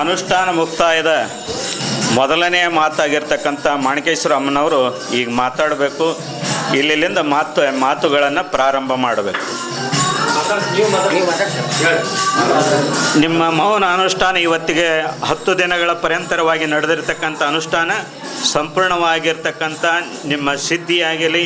ಅನುಷ್ಠಾನ ಮುಕ್ತಾಯದ ಮೊದಲನೇ ಮಾತಾಗಿರ್ತಕ್ಕಂಥ ಮಾಣಿಕೇಶ್ವರ ಅಮ್ಮನವರು ಈಗ ಮಾತಾಡಬೇಕು. ಇಲ್ಲಿಂದ ಮಾತು ಮಾತುಗಳನ್ನು ಪ್ರಾರಂಭ ಮಾಡಬೇಕು. ನಿಮ್ಮ ಮೌನ ಅನುಷ್ಠಾನ ಇವತ್ತಿಗೆ ಹತ್ತು ದಿನಗಳ ಪರ್ಯಂತರವಾಗಿ ನಡೆದಿರ್ತಕ್ಕಂಥ ಅನುಷ್ಠಾನ ಸಂಪೂರ್ಣವಾಗಿರ್ತಕ್ಕಂಥ ನಿಮ್ಮ ಸಿದ್ಧಿಯಾಗಲಿ,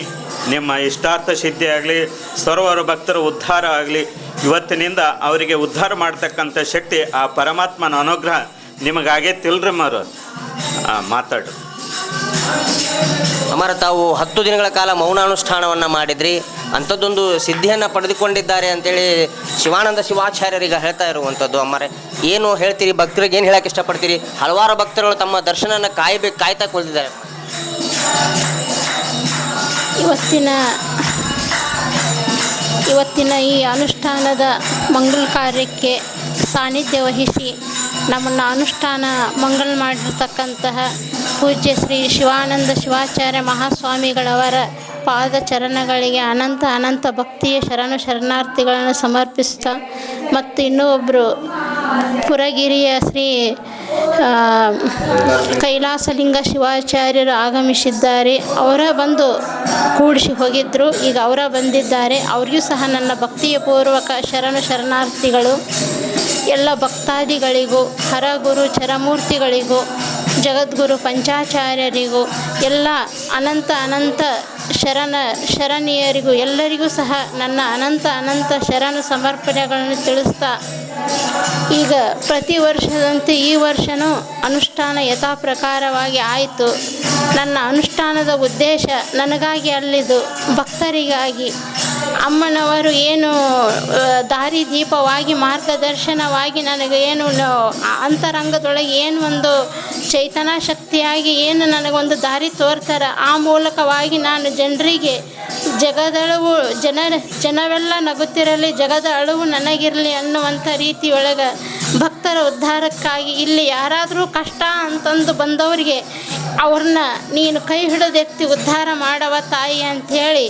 ನಿಮ್ಮ ಇಷ್ಟಾರ್ಥ ಸಿದ್ಧಿಯಾಗಲಿ, ಸರ್ವರ ಭಕ್ತರ ಉದ್ಧಾರ ಆಗಲಿ ಇವತ್ತಿನಿಂದ ಅವರಿಗೆ ಉದ್ಧಾರ ಮಾಡ್ತಕ್ಕಂಥ ಶಕ್ತಿ ಆ ಪರಮಾತ್ಮನ ಅನುಗ್ರಹ ನಿಮಗಾಗೈತಿಲ್ರಿ ಮರು. ಮಾತಾಡು. ಅಮರ ತಾವು ಹತ್ತು ದಿನಗಳ ಕಾಲ ಮೌನಾನುಷ್ಠಾನವನ್ನು ಮಾಡಿದ್ರಿ. ಅಂಥದ್ದೊಂದು ಸಿದ್ಧಿಯನ್ನು ಪಡೆದುಕೊಂಡಿದ್ದಾರೆ ಅಂತೇಳಿ ಶಿವಾನಂದ ಶಿವಾಚಾರ್ಯರಿಗೆ ಹೇಳ್ತಾ ಇರುವಂಥದ್ದು ಅಮ್ಮರೆ ಏನು ಹೇಳ್ತೀರಿ? ಭಕ್ತರಿಗೆ ಏನು ಹೇಳಕ್ಕೆ ಇಷ್ಟಪಡ್ತೀರಿ? ಹಲವಾರು ಭಕ್ತರುಗಳು ತಮ್ಮ ದರ್ಶನನ ಕಾಯ್ಬೇಕು ಕಾಯ್ತಾ ಕುಳಿತಿದ್ದಾರೆ. ಇವತ್ತಿನ ಇವತ್ತಿನ ಈ ಅನುಷ್ಠಾನದ ಮಂಗಳ ಕಾರ್ಯಕ್ಕೆ ಸಾನ್ನಿಧ್ಯ ವಹಿಸಿ ನಮ್ಮನ್ನು ಅನುಷ್ಠಾನ ಮಂಗಲ್ ಮಾಡಿರ್ತಕ್ಕಂತಹ ಪೂಜ್ಯ ಶ್ರೀ ಶಿವಾನಂದ ಶಿವಾಚಾರ್ಯ ಮಹಾಸ್ವಾಮಿಗಳವರ ಪಾದ ಚರಣಗಳಿಗೆ ಅನಂತ ಅನಂತ ಭಕ್ತಿಯ ಶರಣು ಶರಣಾರ್ಥಿಗಳನ್ನು ಸಮರ್ಪಿಸ್ತಾ ಮತ್ತು ಇನ್ನೂ ಒಬ್ಬರು ಪುರಗಿರಿಯ ಶ್ರೀ ಕೈಲಾಸಲಿಂಗ ಶಿವಾಚಾರ್ಯರು ಆಗಮಿಸಿದ್ದಾರೆ. ಅವರ ಬಂದು ಕೂಡಿಸಿ ಹೋಗಿದ್ದರು ಈಗ ಅವರ ಬಂದಿದ್ದಾರೆ. ಅವರಿಗೂ ಸಹ ನನ್ನ ಭಕ್ತಿಯ ಪೂರ್ವಕ ಶರಣ ಶರಣಾರ್ಥಿಗಳು. ಎಲ್ಲ ಭಕ್ತಾದಿಗಳಿಗೂ, ಹರಗುರು ಚರಮೂರ್ತಿಗಳಿಗೂ, ಜಗದ್ಗುರು ಪಂಚಾಚಾರ್ಯರಿಗೂ, ಎಲ್ಲ ಅನಂತ ಅನಂತ ಶರಣ ಶರಣೀಯರಿಗೂ ಎಲ್ಲರಿಗೂ ಸಹ ನನ್ನ ಅನಂತ ಅನಂತ ಶರಣ ಸಮರ್ಪಣೆಗಳನ್ನು ತಿಳಿಸ್ತಾ ಈಗ ಪ್ರತಿ ವರ್ಷದಂತೆ ಈ ವರ್ಷವೂ ಅನುಷ್ಠಾನ ಯಥಾ ಪ್ರಕಾರವಾಗಿ ಆಯಿತು. ನನ್ನ ಅನುಷ್ಠಾನದ ಉದ್ದೇಶ ನನಗಾಗಿ ಅಲ್ಲಿದು ಭಕ್ತರಿಗಾಗಿ ಅಮ್ಮನವರು ಏನು ದಾರಿ ದೀಪವಾಗಿ, ಮಾರ್ಗದರ್ಶನವಾಗಿ ನನಗೆ ಏನು ಅಂತರಂಗದೊಳಗೆ ಏನು ಒಂದು ಚೈತನ್ಯ ಶಕ್ತಿಯಾಗಿ ಏನು ನನಗೊಂದು ದಾರಿ ತೋರ್ತಾರೆ, ಆ ಮೂಲಕವಾಗಿ ನಾನು ಜನರಿಗೆ ಜಗದಳವು ಜನರ ಜನವೆಲ್ಲ ನಗುತ್ತಿರಲಿ, ಜಗದ ಅಳುವು ನನಗಿರಲಿ ಅನ್ನುವಂಥ ರೀತಿಯೊಳಗೆ ಭಕ್ತರ ಉದ್ಧಾರಕ್ಕಾಗಿ ಇಲ್ಲಿ ಯಾರಾದರೂ ಕಷ್ಟ ಅಂತಂದು ಬಂದವರಿಗೆ ಅವ್ರನ್ನ ನೀನು ಕೈ ಹಿಡಿದೆತ್ತಿ ಉದ್ಧಾರ ಮಾಡವ ತಾಯಿ ಅಂಥೇಳಿ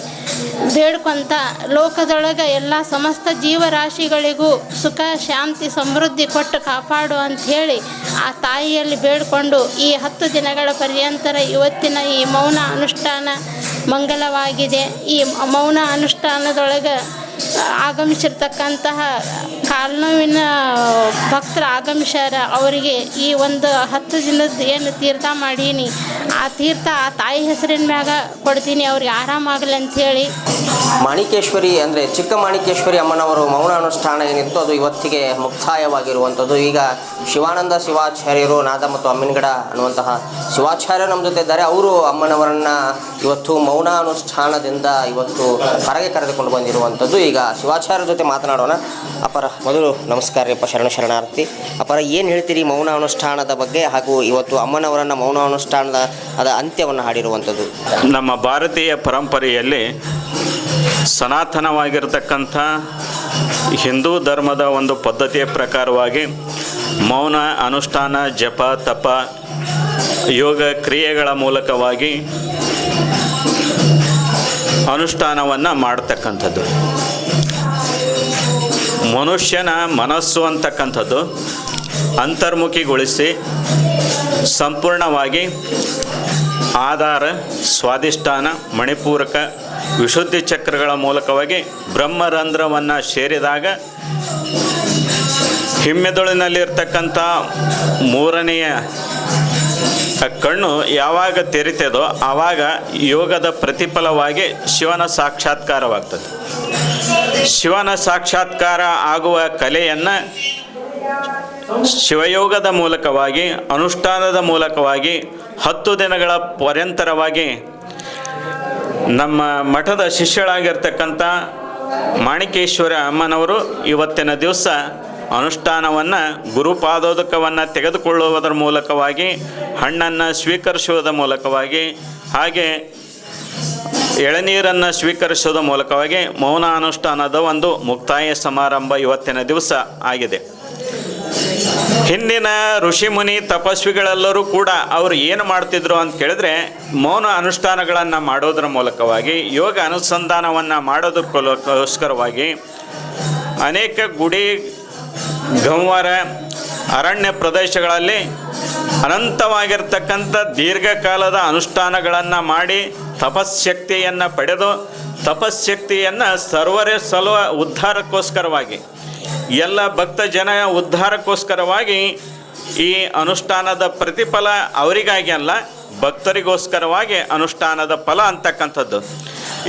ಬೇಡ್ಕೊಂತ ಲೋಕದೊಳಗೆ ಎಲ್ಲ ಸಮಸ್ತ ಜೀವರಾಶಿಗಳಿಗೂ ಸುಖ, ಶಾಂತಿ, ಸಮೃದ್ಧಿ ಕೊಟ್ಟು ಕಾಪಾಡು ಅಂಥೇಳಿ ಆ ತಾಯಿಯಲ್ಲಿ ಬೇಡಿಕೊಂಡು ಈ ಹತ್ತು ದಿನಗಳ ಪರ್ಯಂತರ ಇವತ್ತಿನ ಈ ಮೌನ ಅನುಷ್ಠಾನ ಮಂಗಲವಾಗಿದೆ. ಈ ಮೌನ ಅನುಷ್ಠಾನದೊಳಗೆ ಆಗಮಿಸಿರ್ತಕ್ಕಂತಹ ಕಾಲ್ನೋವಿನ ಭಕ್ತರು ಆಗಮಿಸ್ಯಾರ, ಅವರಿಗೆ ಈ ಒಂದು ಹತ್ತು ದಿನದ ಏನು ತೀರ್ಥ ಮಾಡೀನಿ, ಆ ತೀರ್ಥ ಆ ತಾಯಿ ಹೆಸರಿನ ಮ್ಯಾಗ ಕೊಡ್ತೀನಿ, ಅವ್ರಿಗೆ ಆರಾಮಾಗಲಿ ಅಂಥೇಳಿ ಮಾಣಿಕೇಶ್ವರಿ ಅಂದರೆ ಚಿಕ್ಕ ಮಾಣಿಕೇಶ್ವರಿ ಅಮ್ಮನವರು ಮೌನ ಅನುಷ್ಠಾನ ಏನಿತ್ತು ಅದು ಇವತ್ತಿಗೆ ಮುಕ್ತಾಯವಾಗಿರುವಂಥದ್ದು. ಈಗ ಶಿವಾನಂದ ಶಿವಾಚಾರ್ಯರು ನಾದ ಮತ್ತು ಅಮ್ಮಿನಗಡ ಅನ್ನುವಂತಹ ಶಿವಾಚಾರ್ಯ ನಮ್ಮ ಜೊತೆ ಇದ್ದಾರೆ. ಅವರು ಅಮ್ಮನವರನ್ನ ಇವತ್ತು ಮೌನ ಅನುಷ್ಠಾನದಿಂದ ಇವತ್ತು ಹೊರಗೆ ಕರೆದುಕೊಂಡು ಬಂದಿರುವಂಥದ್ದು. ಈಗ ಶಿವಾಚಾರ್ಯರ ಜೊತೆ ಮಾತನಾಡೋಣ. ಅಪರ ಮೊದಲು ನಮಸ್ಕಾರ ರೀ ಶರಣ ಶರಣಾರ್ಥಿ. ಅಪರ ಏನು ಹೇಳ್ತೀರಿ ಮೌನ ಅನುಷ್ಠಾನದ ಬಗ್ಗೆ ಹಾಗೂ ಇವತ್ತು ಅಮ್ಮನವರನ್ನು ಮೌನ ಅನುಷ್ಠಾನದ ಅದ ಅಂತ್ಯವನ್ನು ಹಾಡಿರುವಂಥದ್ದು? ನಮ್ಮ ಭಾರತೀಯ ಪರಂಪರೆಯಲ್ಲಿ ಸನಾತನವಾಗಿರತಕ್ಕಂಥ ಹಿಂದೂ ಧರ್ಮದ ಒಂದು ಪದ್ಧತಿಯ ಪ್ರಕಾರವಾಗಿ ಮೌನ, ಅನುಷ್ಠಾನ, ಜಪ, ತಪ, ಯೋಗ ಕ್ರಿಯೆಗಳ ಮೂಲಕವಾಗಿ ಅನುಷ್ಠಾನವನ್ನು ಮಾಡ್ತಕ್ಕಂಥದ್ದು. ಮನುಷ್ಯನ ಮನಸ್ಸು ಅಂತಕ್ಕಂಥದ್ದು ಅಂತರ್ಮುಖಿಗೊಳಿಸಿ ಸಂಪೂರ್ಣವಾಗಿ ಆಧಾರ ಸ್ವಾದಿಷ್ಠಾನ ಮಣಿಪೂರಕ ವಿಶುದ್ಧಿ ಚಕ್ರಗಳ ಮೂಲಕವಾಗಿ ಬ್ರಹ್ಮರಂಧ್ರವನ್ನು ಸೇರಿದಾಗ ಹಿಮ್ಮೆದುಳಿನಲ್ಲಿರ್ತಕ್ಕಂಥ ಮೂರನೆಯ ಕಣ್ಣು ಯಾವಾಗ ತೆರಿತದೋ ಆವಾಗ ಯೋಗದ ಪ್ರತಿಫಲವಾಗಿ ಶಿವನ ಸಾಕ್ಷಾತ್ಕಾರವಾಗ್ತದೆ. ಶಿವನ ಸಾಕ್ಷಾತ್ಕಾರ ಆಗುವ ಕಲೆಯನ್ನು ಶಿವಯೋಗದ ಮೂಲಕವಾಗಿ, ಅನುಷ್ಠಾನದ ಮೂಲಕವಾಗಿ, ಹತ್ತು ದಿನಗಳ ಪರ್ಯಂತರವಾಗಿ ನಮ್ಮ ಮಠದ ಶಿಷ್ಯಳಾಗಿರ್ತಕ್ಕಂಥ ಮಾಣಿಕೇಶ್ವರ ಅಮ್ಮನವರು ಇವತ್ತಿನ ದಿವಸ ಅನುಷ್ಠಾನವನ್ನು, ಗುರುಪಾದೋದಕವನ್ನು ತೆಗೆದುಕೊಳ್ಳುವುದರ ಮೂಲಕವಾಗಿ, ಹಣ್ಣನ್ನು ಸ್ವೀಕರಿಸುವುದರ ಮೂಲಕವಾಗಿ, ಹಾಗೆ ಎಳನೀರನ್ನು ಸ್ವೀಕರಿಸುವುದರ ಮೂಲಕವಾಗಿ ಮೌನ ಅನುಷ್ಠಾನದ ಒಂದು ಮುಕ್ತಾಯ ಸಮಾರಂಭ ಇವತ್ತಿನ ದಿವಸ ಆಗಿದೆ. ಹಿಂದಿನ ಋಷಿಮುನಿ ತಪಸ್ವಿಗಳೆಲ್ಲರೂ ಕೂಡ ಅವರು ಏನು ಮಾಡ್ತಿದ್ರು ಅಂತ ಕೇಳಿದ್ರೆ ಮೌನ ಅನುಷ್ಠಾನಗಳನ್ನು ಮಾಡೋದ್ರ ಮೂಲಕವಾಗಿ, ಯೋಗ ಅನುಸಂಧಾನವನ್ನು ಮಾಡೋದಕ್ಕೋಸ್ಕರವಾಗಿ ಅನೇಕ ಗುಡಿ, ಗಂವರ, ಅರಣ್ಯ ಪ್ರದೇಶಗಳಲ್ಲಿ ಅನಂತವಾಗಿರ್ತಕ್ಕಂಥ ದೀರ್ಘಕಾಲದ ಅನುಷ್ಠಾನಗಳನ್ನು ಮಾಡಿ ತಪಸ್ಶಕ್ತಿಯನ್ನು ಪಡೆದು ತಪಸ್ಶಕ್ತಿಯನ್ನು ಸರ್ವರೇ ಸಲುವ ಉದ್ಧಾರಕ್ಕೋಸ್ಕರವಾಗಿ, ಎಲ್ಲ ಭಕ್ತ ಜನ ಉದ್ಧಾರಕ್ಕೋಸ್ಕರವಾಗಿ ಈ ಅನುಷ್ಠಾನದ ಪ್ರತಿಫಲ ಅವರಿಗಾಗಿ ಅಲ್ಲ, ಭಕ್ತರಿಗೋಸ್ಕರವಾಗಿ ಅನುಷ್ಠಾನದ ಫಲ ಅಂತಕ್ಕಂಥದ್ದು.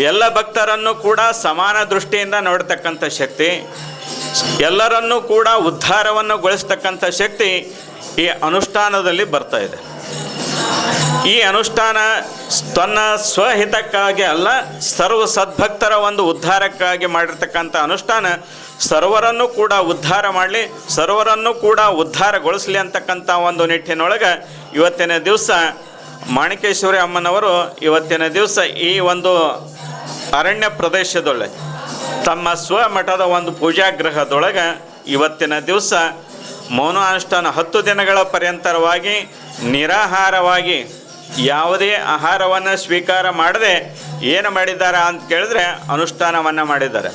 ಎಲ್ಲ ಭಕ್ತರನ್ನು ಕೂಡ ಸಮಾನ ದೃಷ್ಟಿಯಿಂದ ನೋಡ್ತಕ್ಕಂಥ ಶಕ್ತಿ, ಎಲ್ಲರನ್ನೂ ಕೂಡ ಉದ್ಧಾರವನ್ನು ಗೊಳಿಸ್ತಕ್ಕಂಥ ಶಕ್ತಿ ಈ ಅನುಷ್ಠಾನದಲ್ಲಿ ಬರ್ತಾ ಇದೆ. ಈ ಅನುಷ್ಠಾನ ತನ್ನ ಸ್ವಹಿತಕ್ಕಾಗಿ ಅಲ್ಲ, ಸರ್ವ ಸದ್ಭಕ್ತರ ಒಂದು ಉದ್ಧಾರಕ್ಕಾಗಿ ಮಾಡಿರ್ತಕ್ಕಂಥ ಅನುಷ್ಠಾನ ಸರ್ವರನ್ನು ಕೂಡ ಉದ್ಧಾರ ಮಾಡಲಿ, ಸರ್ವರನ್ನು ಕೂಡ ಉದ್ಧಾರಗೊಳಿಸಲಿ ಅಂತಕ್ಕಂಥ ಒಂದು ನಿಟ್ಟಿನೊಳಗೆ ಇವತ್ತಿನ ದಿವಸ ಮಾಣಿಕೇಶ್ವರಿ ಅಮ್ಮನವರು ಇವತ್ತಿನ ದಿವಸ ಈ ಒಂದು ಅರಣ್ಯ ಪ್ರದೇಶದೊಳಗೆ, ತಮ್ಮ ಸ್ವಮಠದ ಒಂದು ಪೂಜಾಗೃಹದೊಳಗೆ ಇವತ್ತಿನ ದಿವಸ ಮೌನ ಅನುಷ್ಠಾನ ಹತ್ತು ದಿನಗಳ ಪರ್ಯಂತರವಾಗಿ ನಿರಾಹಾರವಾಗಿ ಯಾವುದೇ ಆಹಾರವನ್ನು ಸ್ವೀಕಾರ ಮಾಡದೆ ಏನು ಮಾಡಿದ್ದಾರೆ ಅಂತ ಕೇಳಿದ್ರೆ ಅನುಷ್ಠಾನವನ್ನು ಮಾಡಿದ್ದಾರೆ.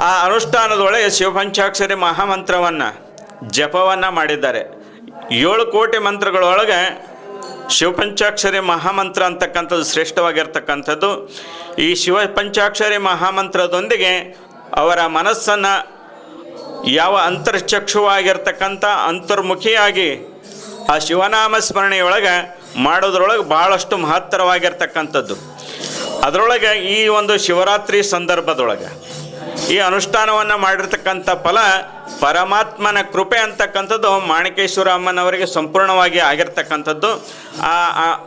ಆ ಅನುಷ್ಠಾನದೊಳಗೆ ಶಿವಪಂಚಾಕ್ಷರಿ ಮಹಾಮಂತ್ರವನ್ನು ಜಪವನ್ನು ಮಾಡಿದ್ದಾರೆ. ಏಳು ಕೋಟಿ ಮಂತ್ರಗಳೊಳಗೆ ಶಿವಪಂಚಾಕ್ಷರಿ ಮಹಾಮಂತ್ರ ಅಂತಕ್ಕಂಥದ್ದು ಶ್ರೇಷ್ಠವಾಗಿರ್ತಕ್ಕಂಥದ್ದು. ಈ ಶಿವಪಂಚಾಕ್ಷರಿ ಮಹಾಮಂತ್ರದೊಂದಿಗೆ ಅವರ ಮನಸ್ಸನ್ನು ಯಾವ ಅಂತರ್ಚಕ್ಷುವಾಗಿರ್ತಕ್ಕಂಥ ಅಂತರ್ಮುಖಿಯಾಗಿ ಆ ಶಿವನಾಮ ಸ್ಮರಣೆಯೊಳಗೆ ಮಾಡೋದ್ರೊಳಗೆ ಭಾಳಷ್ಟು ಮಹತ್ತರವಾಗಿರ್ತಕ್ಕಂಥದ್ದು. ಅದರೊಳಗೆ ಈ ಒಂದು ಶಿವರಾತ್ರಿ ಸಂದರ್ಭದೊಳಗೆ ಈ ಅನುಷ್ಠಾನವನ್ನು ಮಾಡಿರ್ತಕ್ಕಂಥ ಫಲ ಪರಮಾತ್ಮನ ಕೃಪೆ ಅಂತಕ್ಕಂಥದ್ದು ಮಾಣಿಕೇಶ್ವರ ಅಮ್ಮನವರಿಗೆ ಸಂಪೂರ್ಣವಾಗಿ ಆಗಿರ್ತಕ್ಕಂಥದ್ದು. ಆ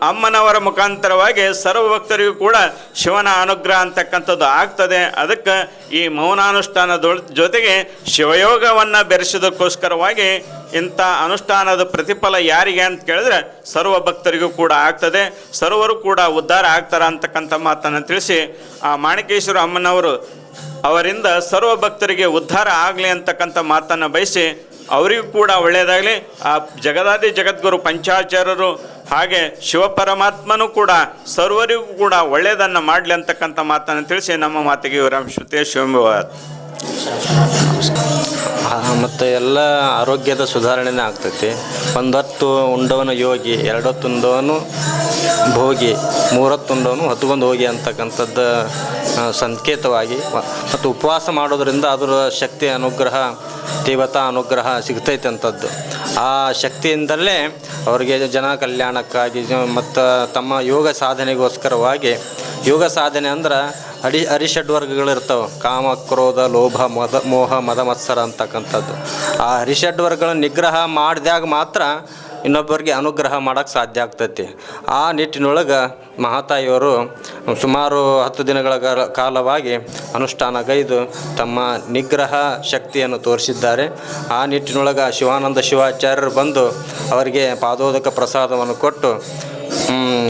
ಅಮ್ಮನವರ ಮುಖಾಂತರವಾಗಿ ಸರ್ವ ಭಕ್ತರಿಗೂ ಕೂಡ ಶಿವನ ಅನುಗ್ರಹ ಅಂತಕ್ಕಂಥದ್ದು ಆಗ್ತದೆ. ಅದಕ್ಕೆ ಈ ಮೌನಾನುಷ್ಠಾನದ ಜೊತೆಗೆ ಶಿವಯೋಗವನ್ನು ಬೆರೆಸೋದಕ್ಕೋಸ್ಕರವಾಗಿ ಇಂಥ ಅನುಷ್ಠಾನದ ಪ್ರತಿಫಲ ಯಾರಿಗೆ ಅಂತ ಕೇಳಿದ್ರೆ ಸರ್ವ ಭಕ್ತರಿಗೂ ಕೂಡ ಆಗ್ತದೆ. ಸರ್ವರು ಕೂಡ ಉದ್ಧಾರ ಆಗ್ತಾರ ಅಂತಕ್ಕಂಥ ಮಾತನ್ನು ತಿಳಿಸಿ ಆ ಮಾಣಿಕೇಶ್ವರ ಅಮ್ಮನವರು ಅವರಿಂದ ಸರ್ವ ಭಕ್ತರಿಗೆ ಉದ್ಧಾರ ಆಗಲಿ ಅಂತಕ್ಕಂಥ ಮಾತನ್ನು ಬಯಸಿ ಅವರಿಗೂ ಕೂಡ ಒಳ್ಳೆಯದಾಗಲಿ ಆ ಜಗದಾದಿ ಜಗದ್ಗುರು ಪಂಚಾಚಾರ್ಯರು ಹಾಗೆ ಶಿವಪರಮಾತ್ಮನೂ ಕೂಡ ಸರ್ವರಿಗೂ ಕೂಡ ಒಳ್ಳೆಯದನ್ನು ಮಾಡಲಿ ಅಂತಕ್ಕಂಥ ಮಾತನ್ನು ತಿಳಿಸಿ ನಮ್ಮ ಮಾತಿಗೆ ವಿರಾಮಿಸುತ್ತೆ ಶಿವಂಭವಾದ ಮತ್ತು ಎಲ್ಲ ಆರೋಗ್ಯದ ಸುಧಾರಣೆನೇ ಆಗ್ತೈತಿ. ಒಂದೊತ್ತು ಉಂಡವನು ಯೋಗಿ ಎರಡೊತ್ತು ಉಂಡವನು ಭೋಗಿ ಮೂರೊತ್ತು ಉಂಡವನು ಹೊತ್ಕೊಂಡು ಹೋಗಿ ಅಂತಕ್ಕಂಥದ್ದು ಸಂಕೇತವಾಗಿ ಮತ್ತು ಉಪವಾಸ ಮಾಡೋದರಿಂದ ಅದರ ಶಕ್ತಿ ಅನುಗ್ರಹ, ದೇವತಾ ಅನುಗ್ರಹ ಸಿಗ್ತೈತೆ ಅಂಥದ್ದು ಆ ಶಕ್ತಿಯಿಂದಲೇ ಅವರಿಗೆ ಜನ ಕಲ್ಯಾಣಕ್ಕಾಗಿ, ಮತ್ತು ತಮ್ಮ ಯೋಗ ಸಾಧನೆಗೋಸ್ಕರವಾಗಿ, ಯೋಗ ಸಾಧನೆ ಅಂದ್ರೆ ಅಡಿ ಅರಿಷಡ್ವರ್ಗಗಳು ವರ್ಗಗಳಿರ್ತಾವೆ. ಕಾಮ, ಕ್ರೋಧ, ಲೋಭ, ಮದ, ಮೋಹ, ಮದ, ಮತ್ಸರ ಅಂತಕ್ಕಂಥದ್ದು. ಆ ಹರಿಷಡ್ವರ್ಗಗಳನ್ನ ನಿಗ್ರಹ ಮಾಡಿದಾಗ ಮಾತ್ರ ಇನ್ನೊಬ್ಬರಿಗೆ ಅನುಗ್ರಹ ಮಾಡೋಕ್ಕೆ ಸಾಧ್ಯ ಆಗ್ತೈತಿ. ಆ ನಿಟ್ಟಿನೊಳಗೆ ಮಹಾತಾಯಿಯವರು ಸುಮಾರು ಹತ್ತು ದಿನಗಳ ಕಾಲ- ಕಾಲವಾಗಿ ಅನುಷ್ಠಾನಗೈದು ತಮ್ಮ ನಿಗ್ರಹ ಶಕ್ತಿಯನ್ನು ತೋರಿಸಿದ್ದಾರೆ. ಆ ನಿಟ್ಟಿನೊಳಗೆ ಶಿವಾನಂದ ಶಿವಾಚಾರ್ಯರು ಬಂದು ಅವರಿಗೆ ಪಾದೋದಕ ಪ್ರಸಾದವನ್ನು ಕೊಟ್ಟು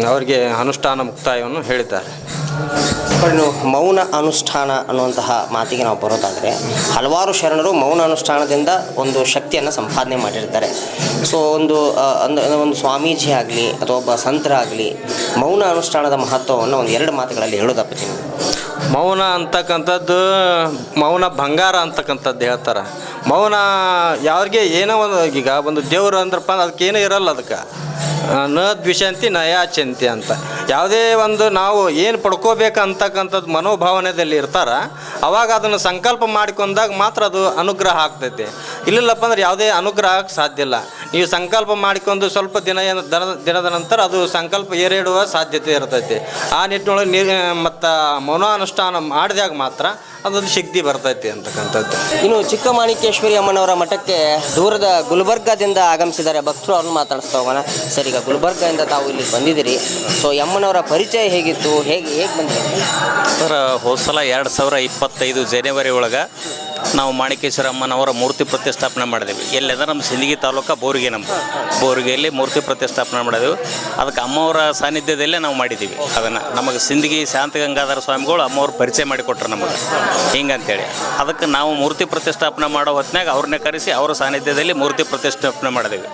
ಅವರಿಗೆ ಅನುಷ್ಠಾನ ಮುಕ್ತಾಯವನ್ನು ಹೇಳಿದ್ದಾರೆ. ಇನ್ನು ಮೌನ ಅನುಷ್ಠಾನ ಅನ್ನುವಂತಹ ಮಾತಿಗೆ ನಾವು ಬರೋದಾದರೆ ಹಲವಾರು ಶರಣರು ಮೌನ ಅನುಷ್ಠಾನದಿಂದ ಒಂದು ಶಕ್ತಿಯನ್ನು ಸಂಪಾದನೆ ಮಾಡಿರ್ತಾರೆ. ಸೊ ಒಂದು ಒಂದು ಸ್ವಾಮೀಜಿ ಆಗಲಿ ಅಥವಾ ಒಬ್ಬ ಸಂತರಾಗಲಿ ಮೌನ ಅನುಷ್ಠಾನದ ಮಹತ್ವವನ್ನು ಒಂದು ಎರಡು ಮಾತುಗಳಲ್ಲಿ ಹೇಳೋದಪ್ಪ ಮೌನ ಅಂತಕ್ಕಂಥದ್ದು, ಮೌನ ಬಂಗಾರ ಅಂತಕ್ಕಂಥದ್ದು ಹೇಳ್ತಾರೆ. ಮೌನ ಯಾರಿಗೆ ಏನೋ ಒಂದು, ಈಗ ಒಂದು ದೇವರು ಅಂದ್ರಪ್ಪ ಅದಕ್ಕೇನೂ ಇರಲ್ಲ ಅದಕ್ಕೆ. ನ ದ್ವಿಷಂತಿ ನಯಾಚಂತಿ ಅಂತ. ಯಾವುದೇ ಒಂದು ನಾವು ಏನು ಪಡ್ಕೋಬೇಕು ಅಂತಕ್ಕಂಥದ್ದು ಮನೋಭಾವನೆಯಲ್ಲಿ ಇರ್ತಾರ, ಅವಾಗ ಅದನ್ನು ಸಂಕಲ್ಪ ಮಾಡಿಕೊಂಡಾಗ ಮಾತ್ರ ಅದು ಅನುಗ್ರಹ ಆಗ್ತೈತಿ. ಇಲ್ಲಿಲ್ಲಪ್ಪ ಅಂದ್ರೆ ಯಾವುದೇ ಅನುಗ್ರಹ ಆಗಕ್ಕೆ ಸಾಧ್ಯ ಇಲ್ಲ. ನೀವು ಸಂಕಲ್ಪ ಮಾಡಿಕೊಂಡು ಸ್ವಲ್ಪ ದಿನ ಏನು ದನ ದಿನದ ನಂತರ ಅದು ಸಂಕಲ್ಪ ಏರಿಡುವ ಸಾಧ್ಯತೆ ಇರ್ತೈತಿ. ಆ ನಿಟ್ಟಿನೊಳಗೆ ನೀರು ಮತ್ತು ಮೌನಾನುಷ್ಠಾನ ಮಾಡಿದಾಗ ಮಾತ್ರ ಅದೊಂದು ಶಕ್ತಿ ಬರ್ತೈತಿ ಅಂತಕ್ಕಂಥದ್ದು. ಇನ್ನು ಚಿಕ್ಕಮಾಣಿಕೇಶ್ವರಿ ಅಮ್ಮನವರ ಮಠಕ್ಕೆ ದೂರದ ಗುಲ್ಬರ್ಗಾದಿಂದ ಆಗಮಿಸಿದ್ದಾರೆ ಭಕ್ತರು ಅವ್ರನ್ನ ಮಾತಾಡಿಸ್ತಾ ಹೋಗೋಣ. ಸರ್ ಈಗ ಗುಲ್ಬರ್ಗಾದಿಂದ ತಾವು ಇಲ್ಲಿ ಬಂದಿದ್ದೀರಿ. ಸೊ ಈ ಅಮ್ಮನವರ ಪರಿಚಯ ಹೇಗಿತ್ತು? ಹೇಗೆ ಹೇಗೆ ಬಂದಿದೆ? ಸರ್ ಹೋದ ಸಲ ಎರಡು ಸಾವಿರ ಇಪ್ಪತ್ತೈದು ಜನವರಿ ಒಳಗೆ ನಾವು ಮಾಣಿಕೇಶ್ವರಮ್ಮನವರ ಮೂರ್ತಿ ಪ್ರತಿಷ್ಠಾಪನೆ ಮಾಡಿದೆವು. ಎಲ್ಲೆಂದ್ರೆ ನಮ್ಮ ಸಿಂದಗಿ ತಾಲೂಕು ಬೋರಿಗೆ ನಮ್ಮ. ಬೋರಿಗೆಯಲ್ಲಿ ಮೂರ್ತಿ ಪ್ರತಿಷ್ಠಾಪನೆ ಮಾಡಿದೆವು. ಅದಕ್ಕೆ ಅಮ್ಮವರ ಸಾನ್ನಿಧ್ಯದಲ್ಲೇ ನಾವು ಮಾಡಿದ್ದೀವಿ ಅದನ್ನು. ನಮಗೆ ಸಿಂದಗಿ ಶಾಂತಗಂಗಾಧರ ಸ್ವಾಮಿಗಳು ಅಮ್ಮವ್ರು ಪರಿಚಯ ಮಾಡಿಕೊಟ್ರು ನಮಗೆ. ಹಿಂಗಂತೇಳಿ. ಅದಕ್ಕೆ ನಾವು ಮೂರ್ತಿ ಪ್ರತಿಷ್ಠಾಪನೆ ಮಾಡೋ ಹೊತ್ತಿನಾಗ ಅವ್ರನ್ನೇ ಕರೆಸಿ ಅವರ ಸಾನ್ನಿಧ್ಯದಲ್ಲಿ ಮೂರ್ತಿ ಪ್ರತಿಷ್ಠಾಪನೆ ಮಾಡಿದೆವು.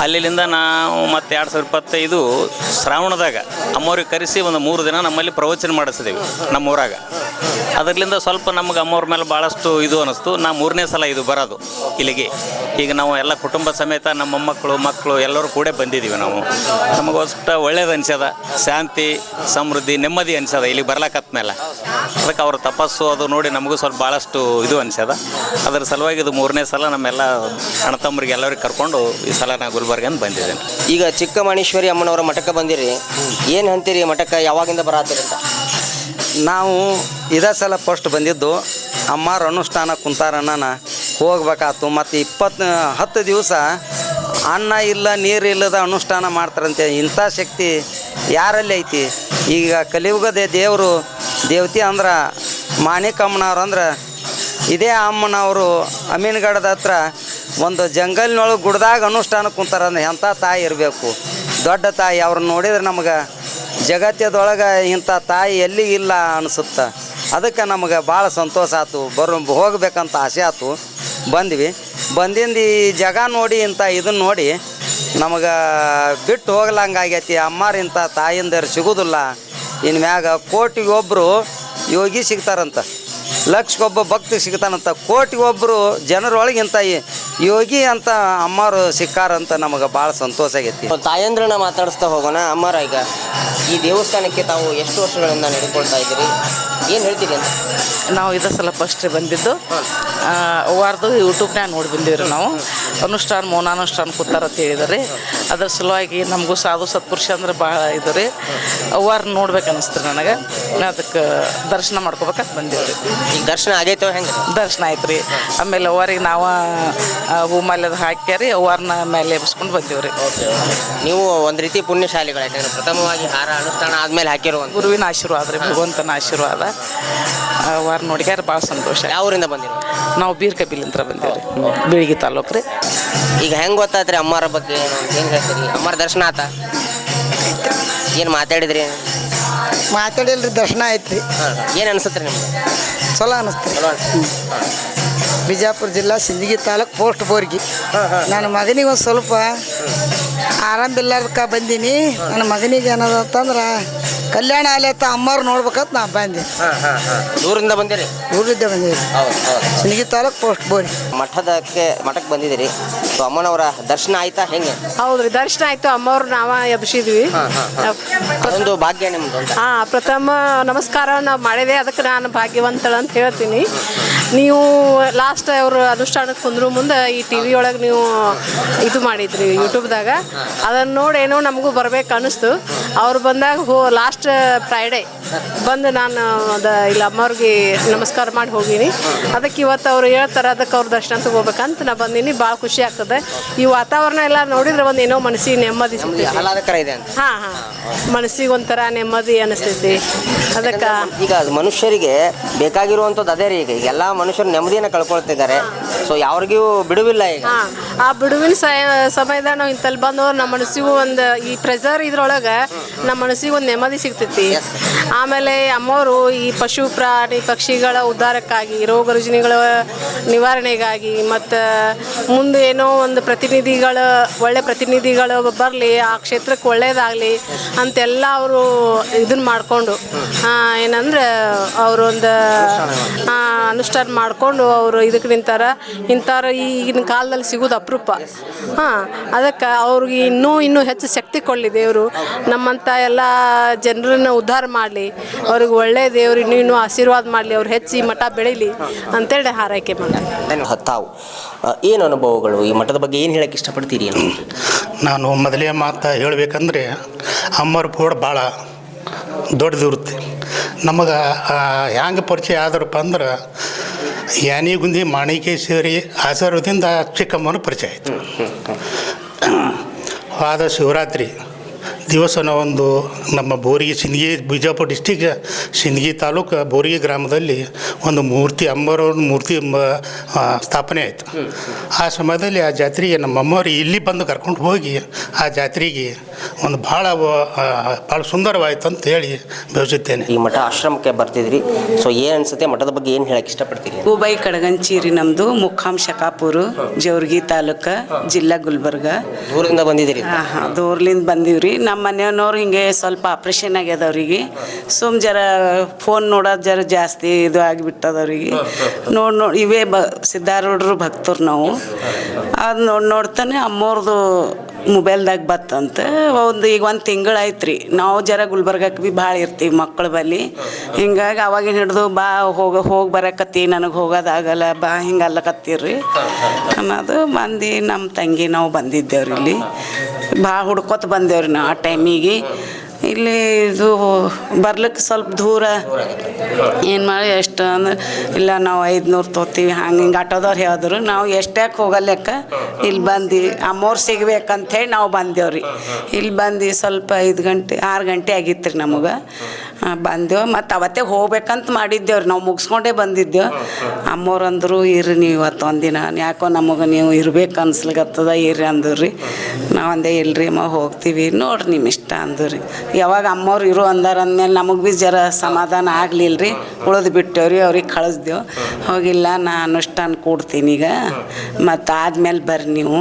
ಅಲ್ಲಿಂದ ನಾವು ಮತ್ತೆ ಎರಡು ಸಾವಿರದ ಇಪ್ಪತ್ತೈದು ಶ್ರಾವಣದಾಗ ಅಮ್ಮವ್ರಿಗೆ ಕರೆಸಿ ಒಂದು ಮೂರು ದಿನ ನಮ್ಮಲ್ಲಿ ಪ್ರವಚನ ಮಾಡಿಸಿದೆವು ನಮ್ಮ ಊರಾಗ ಅದರಿಂದ ಸ್ವಲ್ಪ ನಮಗೆ ಅಮ್ಮವ್ರ ಮೇಲೆ ಭಾಳಷ್ಟು ಇದು ಇದು ಅನ್ನಿಸ್ತು. ನಾ ಮೂರನೇ ಸಲ ಇದು ಬರೋದು ಇಲ್ಲಿಗೆ. ಈಗ ನಾವು ಎಲ್ಲ ಕುಟುಂಬ ಸಮೇತ ನಮ್ಮ ಮೊಮ್ಮಕ್ಕಳು ಮಕ್ಕಳು ಎಲ್ಲರೂ ಕೂಡ ಬಂದಿದ್ದೀವಿ ನಾವು. ನಮಗೋಸ್ಕರ ಒಳ್ಳೇದು ಅನ್ಸ್ಯದ. ಶಾಂತಿ ಸಮೃದ್ಧಿ ನೆಮ್ಮದಿ ಅನ್ಸ್ಯದ ಇಲ್ಲಿ ಬರ್ಲಾಕತ್ಮೇಲೆ. ಅದಕ್ಕೆ ಅವ್ರ ತಪಸ್ಸು ಅದು ನೋಡಿ ನಮಗೂ ಸ್ವಲ್ಪ ಭಾಳಷ್ಟು ಇದು ಅನ್ಸ್ಯದ. ಅದ್ರ ಸಲುವಾಗಿ ಇದು ಮೂರನೇ ಸಲ ನಮ್ಮೆಲ್ಲ ಅಣ್ಣ ತಮ್ಮರಿಗೆ ಎಲ್ಲರಿಗೆ ಕರ್ಕೊಂಡು ಈ ಸಲ ನಾ ಗುಲ್ಬರ್ಗಂದು ಬಂದಿದ್ದೇನೆ. ಈಗ ಚಿಕ್ಕಮಣೇಶ್ವರಿ ಅಮ್ಮನವರ ಮಠಕ್ಕೆ ಬಂದಿರಿ. ಏನು ಅಂತೀರಿ ಮಠಕ್ಕೆ ಯಾವಾಗಿಂದ ಬರತ್ತೀರಿ ಅಂತ? ನಾವು ಇದೇ ಸಲ ಫಸ್ಟ್ ಬಂದಿದ್ದು. ಅಮ್ಮಾರ ಅನುಷ್ಠಾನ ಕುಂತಾರನ್ನ ಹೋಗ್ಬೇಕಾತು. ಮತ್ತು ಇಪ್ಪತ್ತು, ಹತ್ತು ದಿವಸ ಅನ್ನ ಇಲ್ಲ, ನೀರು ಇಲ್ಲದ ಅನುಷ್ಠಾನ ಮಾಡ್ತಾರಂತೆ. ಇಂಥ ಶಕ್ತಿ ಯಾರಲ್ಲಿ ಐತಿ? ಈಗ ಕಲಿಯುಗದ ದೇವರು ದೇವತೆ ಅಂದ್ರೆ ಮಾಣಿಕಮ್ಮನವ್ರು ಅಂದ್ರೆ ಇದೇ ಅಮ್ಮನವರು ಅಮೀನ್ಗಡದ ಹತ್ರ ಒಂದು ಜಂಗಲ್ನೊಳಗೆ ಗುಡ್ದಾಗ ಅನುಷ್ಠಾನ ಕುಂತಾರಂದ್ರೆ ಎಂಥ ತಾಯಿ ಇರಬೇಕು? ದೊಡ್ಡ ತಾಯಿ. ಅವ್ರನ್ನ ನೋಡಿದ್ರೆ ನಮಗೆ ಜಗತ್ತದೊಳಗೆ ಇಂಥ ತಾಯಿ ಎಲ್ಲಿ ಇಲ್ಲ ಅನಿಸುತ್ತೆ. ಅದಕ್ಕೆ ನಮಗೆ ಭಾಳ ಸಂತೋಷ ಆಯ್ತು. ಬರೋ ಹೋಗ್ಬೇಕಂತ ಆಸೆ ಆಯ್ತು. ಬಂದ್ವಿ. ಬಂದಿಂದ ಈ ಜಾಗ ನೋಡಿ ಇಂಥ ಇದನ್ನು ನೋಡಿ ನಮಗೆ ಬಿಟ್ಟು ಹೋಗ್ಲಂಗಾಗೈತಿ ಅಮ್ಮಾರ ಇಂಥ ತಾಯಿಂದರು ಸಿಗೋದಿಲ್ಲ. ಇನ್ನು ಮ್ಯಾಗ ಕೋಟಿಗೊಬ್ಬರು ಯೋಗಿ ಸಿಗ್ತಾರಂತ. ಲಕ್ಷಕ್ಕೊಬ್ಬ ಭಕ್ತಿ ಸಿಗ್ತಾನಂತ. ಕೋಟಿಗೊಬ್ಬರು ಜನರೊಳಗೆ ಇಂಥ ಈ ಯೋಗಿ ಅಂತ ಅಮ್ಮಾರು ಸಿಕ್ಕಾರಂತ ನಮಗೆ ಭಾಳ ಸಂತೋಷ ಆಗೈತಿ. ತಾಯಂದ್ರನ್ನ ಮಾತಾಡಿಸ್ತಾ ಹೋಗೋಣ. ಅಮ್ಮಾರ ಈಗ ಈ ದೇವಸ್ಥಾನಕ್ಕೆ ತಾವು ಎಷ್ಟು ವರ್ಷಗಳಿಂದ ನಡೆದುಕೊಳ್ತಾ ಇದ್ದೀರಿ? ಏನು ಹೇಳ್ತೀರಿ ಅಂತ? ನಾವು ಇದ ಸಲ ಫಸ್ಟ್ ಬಂದಿದ್ದು. ವಾರದು ಯೂಟ್ಯೂಬ್ನ್ಯಾಗ ನೋಡಿ ಬಂದೀವಿ ನಾವು. ಅನುಷ್ಠಾನ ಮೌನಾನುಷ್ಠಾನ ಕೂತಾರ ಅಂತ ಹೇಳಿದ್ರಿ. ಅದ್ರ ಸಲುವಾಗಿ ನಮಗೂ ಸಾಧು ಸತ್ಪುರುಷ ಅಂದ್ರೆ ಭಾಳ ಇದು ರೀ. ಅವ್ವಾರ ನೋಡ್ಬೇಕು ಅನಿಸ್ತು ನನಗೆ. ಅದಕ್ಕೆ ದರ್ಶನ ಮಾಡ್ಕೋಬೇಕಂತ ಬಂದಿವ್ರಿ. ರೀ ಈಗ ದರ್ಶನ ಆಗೈತೋ ಹೆಂಗೆ ದರ್ಶನ ಆಯ್ತು ರೀ ಆಮೇಲೆ ಅವ್ವಾರಿಗೆ ನಾವು ಹೂ ಮಾಲೆದ ಹಾಕ್ಯಾರಿ ಅವ್ರನ್ನ ಮೇಲೆ ಎಬ್ಸ್ಕೊಂಡು ಬಂದೀವಿ ರೀ. ನೀವು ಒಂದು ರೀತಿ ಪುಣ್ಯಶಾಲಿಗಳ ಯಾಕಂದ್ರೆ ಪ್ರಥಮವಾಗಿ ಹಾರ ಅನುಷ್ಠಾನ ಆದ್ಮೇಲೆ ಹಾಕಿರುವ ಗುರುವಿನ ಆಶೀರ್ವಾದ ರೀ ಭಗವಂತನ ಆಶೀರ್ವಾದ. ಅವ್ರ ನೋಡಿಕ್ಯಾರ ಭಾಳ ಸಂತೋಷ. ಯಾವರಿಂದ ಬಂದಿರೋ? ನಾವು ಬೀರ್ಕಬಿಲಿಂತ್ರ ಬಂದೀವಿ ರೀ ಬೀಳಿಗಿ ತಾಲೂಕು ರೀ. ಈಗ ಹೆಂಗೆ ಗೊತ್ತಾತ್ರಿ ಅಮ್ಮಾರ ಬಗ್ಗೆ? ಏನು ಹೇಳ್ತೀರಿ? ಅಮ್ಮಾರ ದರ್ಶನ ಆತ? ಏನು ಮಾತಾಡಿದ್ರಿ? ಮಾತಾಡಿಲ್ರಿ ದರ್ಶನ ಐತ್ರಿ ಏನು ಅನ್ಸುತ್ತೆ ನಿಮ್ಗೆ? ಚಲೋ ಅನಿಸ್ತು ಚಲೋ ಅನ್ಸುತ್ತೆ? ಬಿಜಾಪುರ ಜಿಲ್ಲಾ ಸಿಂದಗಿ ತಾಲೂಕು ಪೋಸ್ಟ್ ಬೋರ್ಗಿ. ನನ್ನ ಮಗನಿಗೆ ಒಂದು ಸ್ವಲ್ಪ ಆರಾಮಿಲ್ಲಾರ್ದಕ್ಕ ಬಂದೀನಿ. ನನ್ನ ಮಗನಿಗೆ ಏನದ ಅಂತಂದ್ರೆ ಕಲ್ಯಾಣ ಆಲಯತ್ತ ಅಮ್ಮವ್ರು ನೋಡ್ಬೇಕಂತ ನಾ ಬಂದೆ. ದೂರಿಂದ ಬಂದಿರಿ? ಊರಿಂದ ಬಂದಿರಿ ಸಿಂದಗಿ ತಾಲೂಕು ಪೋಸ್ಟ್ ಬೋರ್ಗಿ. ಮಠದಕ್ಕೆ ಮಠಕ್ಕೆ ಬಂದಿದ್ದೀರಿ. ಸೊ ಅಮ್ಮನವರ ದರ್ಶನ ಆಯ್ತಾ ಹೆಂಗೆ? ಹೌದ್ರಿ ದರ್ಶನ ಆಯ್ತು. ಅಮ್ಮವ್ರು ನಾವ ಎಬ್ಸಿದ್ವಿ. ಅದೊಂದು ಭಾಗ್ಯ ನಿಮ್ದು ಹಾ ಪ್ರಥಮ ನಮಸ್ಕಾರ ನಾವು ಮಾಡಿದೆ. ಅದಕ್ಕೆ ನಾನು ಭಾಗ್ಯವಂತಳು ಅಂತ ಹೇಳ್ತೀನಿ. ನೀವು ಲಾಸ್ಟ್ ಅವರು ಅನುಷ್ಠಾನಕ್ಕೆ ಕುಂದ್ರು ಮುಂದೆ ಈ ಟಿ ವಿ ಒಳಗೆ ನೀವು ಇದು ಮಾಡಿದ್ರಿ ಯೂಟ್ಯೂಬ್ದಾಗ ಅದನ್ನು ನೋಡಿ ಏನೋ ನಮಗೂ ಬರ್ಬೇಕು ಅನ್ನಿಸ್ತು ಅವ್ರು ಬಂದಾಗ ಹೋ ಲಾಸ್ಟ್ ಫ್ರೈಡೇ ಬಂದು ನಾನು ಅದ ಇಲ್ಲಿ ಅಮ್ಮವ್ರಿಗೆ ನಮಸ್ಕಾರ ಮಾಡಿ ಹೋಗೀನಿ. ಅದಕ್ಕೆ ಇವತ್ತು ಅವ್ರು ಹೇಳ್ತಾರೆ ಅದಕ್ಕೆ ಅವ್ರ ದರ್ಶನ ತಗೋಬೇಕಂತ ನಾ ಬಂದೀನಿ. ಭಾಳ ಖುಷಿ ಆಗ್ತದೆ. ಈ ವಾತಾವರಣ ಎಲ್ಲ ನೋಡಿದ್ರೆ ಒಂದು ಏನೋ ಮನಸ್ಸಿಗೆ ನೆಮ್ಮದಿ ಆಹ್ಲಾದಕರ ಇದೆ ಅಂತ. ಹಾ ಹಾ. ಮನಸ್ಸಿಗೆ ಒಂಥರ ನೆಮ್ಮದಿ ಅನಿಸ್ತೈತಿ. ಅದಕ್ಕೆ ಈಗ ಮನುಷ್ಯರಿಗೆ ಬೇಕಾಗಿರುವಂಥದ್ದು ಅದೇ ರೀ ಈಗ. ಎಲ್ಲ ಮನುಷ್ಯರು ನೆಮ್ಮದಿಯನ್ನು ಕಳ್ಕೊಳ್ತಿದ್ದಾರೆ. ಸೊ ಯಾರಿಗೂ ಬಿಡುವಿಲ್ಲ ಈಗ. ಹಾ ಆ ಬಿಡುವಿನ ಸಮಯದಾಗ ನಾವು ಇಂತಲ್ಲಿ ಬಂದವ್ರು ನಮ್ಮ ಮನಸ್ಸಿಗೂ ಒಂದು ಈ ಪ್ರೆಸರ್ ಇದ್ರೊಳಗೆ ನಮ್ಮ ಮನಸ್ಸಿಗೆ ಒಂದು ನೆಮ್ಮದಿ ಸಿಗ್ತೈತಿ. ಆಮೇಲೆ ಅಮ್ಮವರು ಈ ಪಶು ಪ್ರಾಣಿ ಪಕ್ಷಿಗಳ ಉದ್ಧಾರಕ್ಕಾಗಿ, ರೋಗ ರುಜಿನಿಗಳ ನಿವಾರಣೆಗಾಗಿ ಮತ್ತು ಮುಂದೆ ಏನೋ ಒಂದು ಪ್ರತಿನಿಧಿಗಳು, ಒಳ್ಳೆ ಪ್ರತಿನಿಧಿಗಳು ಬರಲಿ, ಆ ಕ್ಷೇತ್ರಕ್ಕೆ ಒಳ್ಳೆಯದಾಗಲಿ ಅಂತೆಲ್ಲ ಅವರು ಇದನ್ನ ಮಾಡಿಕೊಂಡು ಏನಂದ್ರೆ ಅವರೊಂದು ಅನುಷ್ಠಾನ ಮಾಡಿಕೊಂಡು ಅವರು ಇದಕ್ಕೆ ನಿಂತಾರೆ. ಇಂಥವ್ರು ಈಗಿನ ಕಾಲದಲ್ಲಿ ಸಿಗೋದು ಅಪರೂಪ. ಹಾಂ, ಅದಕ್ಕೆ ಅವ್ರಿಗೆ ಇನ್ನೂ ಇನ್ನೂ ಹೆಚ್ಚು ಶಕ್ತಿ ಕೊಡಲಿ ದೇವರು. ನಮ್ಮಂಥ ಎಲ್ಲ ಜನರನ್ನು ಉದ್ಧಾರ ಮಾಡಲಿ. ಅವ್ರಿಗೆ ಒಳ್ಳೆ ದೇವ್ರು ಇನ್ನೂ ಇನ್ನೂ ಆಶೀರ್ವಾದ ಮಾಡಲಿ ಅವ್ರು ಹೆಚ್ಚಿ ಈ ಮಠ ಬೆಳೀಲಿ ಅಂತೇಳಿ ಹಾರೈಕೆ ಮಾಡ್ತೀನಿ ತಾವು ಏನು ಅನುಭವಗಳು? ಈ ಮಠದ ಬಗ್ಗೆ ಏನು ಹೇಳಕ್ಕೆ ಇಷ್ಟಪಡ್ತೀರಿ ನಾನು ಮೊದಲೇ ಮಾತು ಹೇಳಬೇಕಂದ್ರೆ ಅಮ್ಮರ ಪೋಡ್ ಭಾಳ ದೊಡ್ಡದಿರುತ್ತೆ ನಮಗೆ ಹ್ಯಾಂಗೆ ಪರಿಚಯ ಆದ್ರಪ್ಪ ಅಂದ್ರೆ ಯಾನಿಗುಂದಿ ಮಾಣಿಕೇಶ್ವರಿ ಆಚಾರದಿಂದ ಚಿಕ್ಕಮ್ಮನ ಪರಿಚಯ ಆಯಿತು. ಆದ ಶಿವರಾತ್ರಿ ದಿವಸ ನಾವೊಂದು ನಮ್ಮ ಬೋರಿಗೆ ಸಿಂದಗಿ ಬಿಜಾಪುರ ಡಿಸ್ಟಿಕ್ ಸಿಂದಗಿ ತಾಲೂಕು ಬೋರಿಗೆ ಗ್ರಾಮದಲ್ಲಿ ಒಂದು ಮೂರ್ತಿ ಅಮ್ಮರವ್ರ ಮೂರ್ತಿ ಸ್ಥಾಪನೆ ಆಯಿತು. ಆ ಸಮಯದಲ್ಲಿ ಆ ಜಾತ್ರೆಗೆ ನಮ್ಮ ಅಮ್ಮವ್ರು ಇಲ್ಲಿ ಬಂದು ಕರ್ಕೊಂಡು ಹೋಗಿ ಆ ಜಾತ್ರೆಗೆ ಒಂದು ಭಾಳ ಭಾಳ ಸುಂದರವಾಯಿತು ಅಂತ ಹೇಳಿ ಭಾವಿಸುತ್ತೇನೆ. ಈ ಮಠ ಆಶ್ರಮಕ್ಕೆ ಬರ್ತಿದ್ರಿ. ಸೊ ಏನು ಅನ್ಸುತ್ತೆ? ಮಠದ ಬಗ್ಗೆ ಏನು ಹೇಳಕ್ಕೆ ಇಷ್ಟಪಡ್ತೀರಿ? ಕಡಗಂಚಿ ಕಡಗಂಚೀರಿ ನಮ್ಮದು ಮುಖಾಂ ಶಕಾಪುರ ಜವರ್ಗಿ ತಾಲೂಕು ಜಿಲ್ಲಾ ಗುಲ್ಬರ್ಗ. ದೂರದಿಂದ ಬಂದಿದ್ದೀರಿ? ಹಾಂ ಬಂದೀವಿ ದೂರ್ಲಿಂದ ಬಂದೀವ್ರಿ. ನಮ್ಮ ಮನೆಯವ್ರು ಹಿಂಗೆ ಸ್ವಲ್ಪ ಆಪ್ರೇಷನ್ ಆಗ್ಯದ ಅವ್ರಿಗೆ. ಸುಮ್ ಜರ ಫೋನ್ ನೋಡೋದು ಜರ ಜಾಸ್ತಿ ಇದು ಆಗಿಬಿಟ್ಟದ ಅವ್ರಿಗೆ. ನೋಡಿ ನೋಡಿ ಇವೇ ಬ ಸಿದ್ಧಾರೂಢರು ಭಕ್ತರು ನಾವು. ಅದು ನೋಡಿ ನೋಡ್ತಾನೆ ಅಮ್ಮೋರ್ದು ಮೊಬೈಲ್ದಾಗ ಬತ್ತಂತ, ಒಂದು ಈಗ ಒಂದು ತಿಂಗಳು ಆಯ್ತು ರೀ ನಾವು ಜರ ಗುಲ್ಬರ್ಗಕ್ಕೆ ಭೀ ಭಾಳ ಇರ್ತೀವಿ ಮಕ್ಕಳ ಬಲ್ಲಿ. ಹಿಂಗಾಗಿ ಅವಾಗಿನ ಹಿಡಿದು ಬಾ, ಹೋಗ, ಹೋಗಿ ಬರಕತ್ತಿ, ನನಗೆ ಹೋಗೋದಾಗಲ್ಲ, ಬಾ, ಹಿಂಗೆ ಅಲ್ಲಕತ್ತೀರಿ ಅನ್ನೋದು ಬಂದು ನಮ್ಮ ತಂಗಿ ನಾವು ಬಂದಿದ್ದೇವ್ರಿ ಇಲ್ಲಿ. ಭಾಳ ಹುಡ್ಕೊತ ಬಂದೇವ್ರಿ ನಾವು ಆ ಟೈಮಿಗೆ. ಇಲ್ಲಿ ಇದು ಬರ್ಲಿಕ್ಕೆ ಸ್ವಲ್ಪ ದೂರ. ಏನು ಮಾಡಿ ಎಷ್ಟು ಅಂದ್ರೆ, ಇಲ್ಲ ನಾವು ಐದುನೂರು ತೊಗೋತೀವಿ, ಹಂಗೆ ಹಿಂಗೆ ಆಟೋದವ್ರು ಹೇಳಿದ್ರು. ನಾವು ಎಷ್ಟ್ಯಾಕೆ ಹೋಗಲ್ಯಾಕ ಇಲ್ಲಿ ಬಂದು ಅಮ್ಮೋರು ಸಿಗ್ಬೇಕಂಥೇಳಿ ನಾವು ಬಂದೇವ್ರಿ. ಇಲ್ಲಿ ಬಂದು ಸ್ವಲ್ಪ ಐದು ಗಂಟೆ, ಆರು ಗಂಟೆ ಆಗಿತ್ತು ರೀ ನಮಗೆ. ಬಂದೆವು. ಮತ್ತು ಅವತ್ತೇ ಹೋಗ್ಬೇಕಂತ ಮಾಡಿದ್ದೇವ್ರಿ. ನಾವು ಮುಗಿಸ್ಕೊಂಡೇ ಬಂದಿದ್ದೆವು ಅಮ್ಮೋರು ಅಂದರು ಇರ್ರಿ ನೀವು ಇವತ್ತು ಒಂದಿನ ಯಾಕೋ ನಮಗೆ ನೀವು ಇರ್ಬೇಕು ಅನ್ಸ್ಲಿಕತ್ತದ ಇರ್ರಿ ಅಂದ್ರಿ. ನಾವು ಅಂದೆ ಇಲ್ರಿ ಅಮ್ಮ ಹೋಗ್ತೀವಿ. ನೋಡ್ರಿ ನಿಮ್ಮ ಇಷ್ಟ ಅಂದ್ರಿ. ಯಾವಾಗ ಅಮ್ಮವ್ರು ಇರು ಅಂದಾರ ಅಂದಮೇಲೆ ನಮಗೆ ಭೀ ಜರ ಸಮಾಧಾನ ಆಗಲಿಲ್ಲ ರೀ ಉಳಿದು ಬಿಟ್ಟೇವ್ರಿ ಅವ್ರಿಗೆ ಕಳಿಸ್ದೆವು. ಹೋಗಿಲ್ಲ ನಾ ಅನುಷ್ಠಾನ ಕೂಡ್ತೀನಿ ಈಗ. ಮತ್ತು ಆದ್ಮೇಲೆ ಬರ್ರಿ ನೀವು.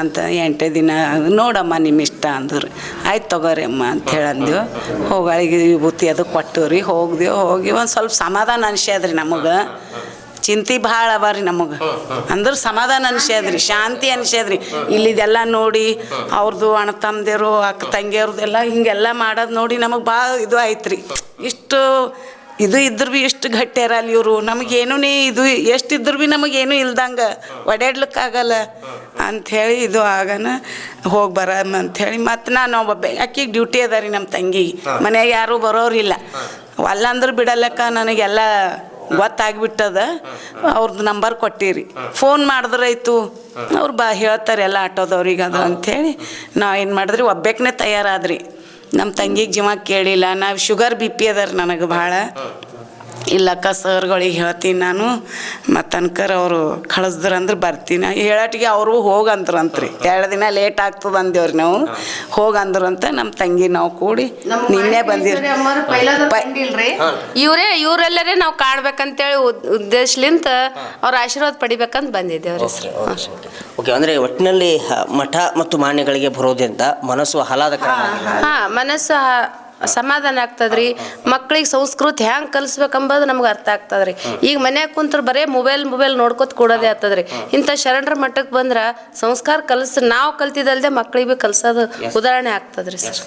ಅಂತ ಎಂಟು ದಿನ ನೋಡಮ್ಮ ನಿಮ್ಮ ಇಷ್ಟ ಅಂದ್ರು. ಆಯ್ತು ತಗೋರಿ ಅಮ್ಮ ಅಂತ ಹೇಳಂದೆವು ಹೋಗಳಿಗೆ ವಿಭೂತಿ ಅದು ಕೊಟ್ಟು ರೀ ಹೋಗ್ದೆವು ಹೋಗಿ ಒಂದು ಸ್ವಲ್ಪ ಸಮಾಧಾನ ಅನ್ಸ್ಯಾದ್ರಿ ನಮಗೆ. ಚಿಂತೆ ಭಾಳ ಅವ ರೀ ನಮಗೆ. ಅಂದ್ರೆ ಸಮಾಧಾನ ಅನ್ಸ್ಯಾದ್ರಿ, ಶಾಂತಿ ಅನ್ಸ್ಯದ್ರಿ. ಇಲ್ಲಿದೆಲ್ಲ ನೋಡಿ ಅವ್ರದ್ದು ಅಣ್ಣ ತಮ್ಮದಿರು ಅಕ್ಕ ತಂಗಿಯವ್ರದ್ದೆಲ್ಲ ಹಿಂಗೆಲ್ಲ ಮಾಡೋದು ನೋಡಿ ನಮಗೆ ಭಾಳ ಇದು ಆಯ್ತು ರೀ ಇಷ್ಟು ಇದು ಇದ್ರು ಭೀ ಎಷ್ಟು ಗಟ್ಟಿಯರಲ್ಲಿ ಇವರು? ನಮಗೇನೂ ಇದು ಎಷ್ಟಿದ್ರು ಭೀ ನಮಗೇನು ಇಲ್ದಂಗೆ. ಒಡ್ಯಾಡ್ಲಿಕ್ಕಾಗಲ್ಲ ಅಂಥೇಳಿ ಇದು ಆಗನ ಹೋಗಿ ಬರ ಅಂಥೇಳಿ. ಮತ್ತು ನಾನು ಒಬ್ಬ ಆಕಿಗೆ ಡ್ಯೂಟಿ ಅದ ರೀ ನಮ್ಮ ತಂಗಿಗೆ ಮನ್ಯಾಗ ಯಾರೂ ಬರೋರಿಲ್ಲ ಅಲ್ಲಂದ್ರೆ ಬಿಡಲಕ್ಕ ನನಗೆಲ್ಲ ಗೊತ್ತಾಗ್ಬಿಟ್ಟದ. ಅವ್ರದ್ದು ನಂಬರ್ ಕೊಟ್ಟಿರಿ. ಫೋನ್ ಮಾಡಿದ್ರಾಯ್ತು ಅವ್ರು ಬಾ ಹೇಳ್ತಾರೆ ಎಲ್ಲ ಆಟೋದವ್ರಿಗೆ ಅದು ಅಂಥೇಳಿ. ನಾವು ಏನು ಮಾಡಿದ್ರಿ ಒಬ್ಬೇಕನೇ ತಯಾರಾದ್ರಿ. ನಮ್ಮ ತಂಗಿಗೆ ಜೀವ ಕೇಳಿಲ್ಲ. ನಾವು ಶುಗರ್ ಬಿ ಪಿ ಅದಾರ ನನಗೆ ಭಾಳ. ಇಲ್ಲಕ್ಕ ಸರ್ಗಳಿಗೆ ಹೇಳ್ತೀನಿ ನಾನು ಮತ್ತು ಅನ್ಕರ್ ಅವರು ಕಳಿಸ್ದ್ರಂದ್ರೆ ಬರ್ತೀನಿ. ಹೇಳಟ್ಟಿಗೆ ಅವರು ಹೋಗಂದ್ರಂತ್ರಿ. ಎರಡು ದಿನ ಲೇಟ್ ಆಗ್ತದೆ ಅಂದೇವ್ರಿ ನಾವು. ಹೋಗಂದ್ರಂತ ನಮ್ಮ ತಂಗಿ ನಾವು ಕೂಡಿ ನಿನ್ನೆ ಬಂದಿರಿ ಇವರೇ ಇವರೆಲ್ಲರೇ ನಾವು ಕಾಣ್ಬೇಕಂತೇಳಿ ಉದ್- ಉದ್ದೇಶಲಿಂತ ಅವ್ರ ಆಶೀರ್ವಾದ ಪಡಿಬೇಕಂತ ಬಂದಿದ್ದೇವ್ರಿ ಸರ್. ಓಕೆ ಅಂದರೆ ಒಟ್ಟಿನಲ್ಲಿ ಮಠ ಮತ್ತು ಮಾನ್ಯಗಳಿಗೆ ಬರೋದ್ರಿಂದ ಮನಸ್ಸು ಆಹ್ಲಾದಕರ ಹಾಂ ಮನಸ್ಸು ಹ- ಸಮಾಧಾನ ಆಗ್ತದ್ರಿ. ಮಕ್ಳಿಗೆ ಸಂಸ್ಕೃತಿ ಹ್ಯಾಂಗೆ ಕಲಿಸ್ಬೇಕಂಬುದು ನಮ್ಗೆ ಅರ್ಥ ಆಗ್ತದ್ರಿ. ಈಗ ಮನ್ಯಾಗ ಕುಂತ್ರ ಬರೇ ಮೊಬೈಲ್ ಮೊಬೈಲ್ ನೋಡ್ಕೊತ ಕೂಡೋದೇ ಆಗ್ತದ್ರಿ. ಇಂಥ ಶರಣರ ಮಠಕ್ಕೆ ಬಂದ್ರೆ ಸಂಸ್ಕಾರ ಕಲಿಸ್ ನಾವು ಕಲ್ತಿದ್ದಲ್ದೆ ಮಕ್ಳಿಗೆ ಭೀ ಕಲ್ಸೋದು ಉದಾಹರಣೆ ಆಗ್ತದ್ರಿ ಸರ್.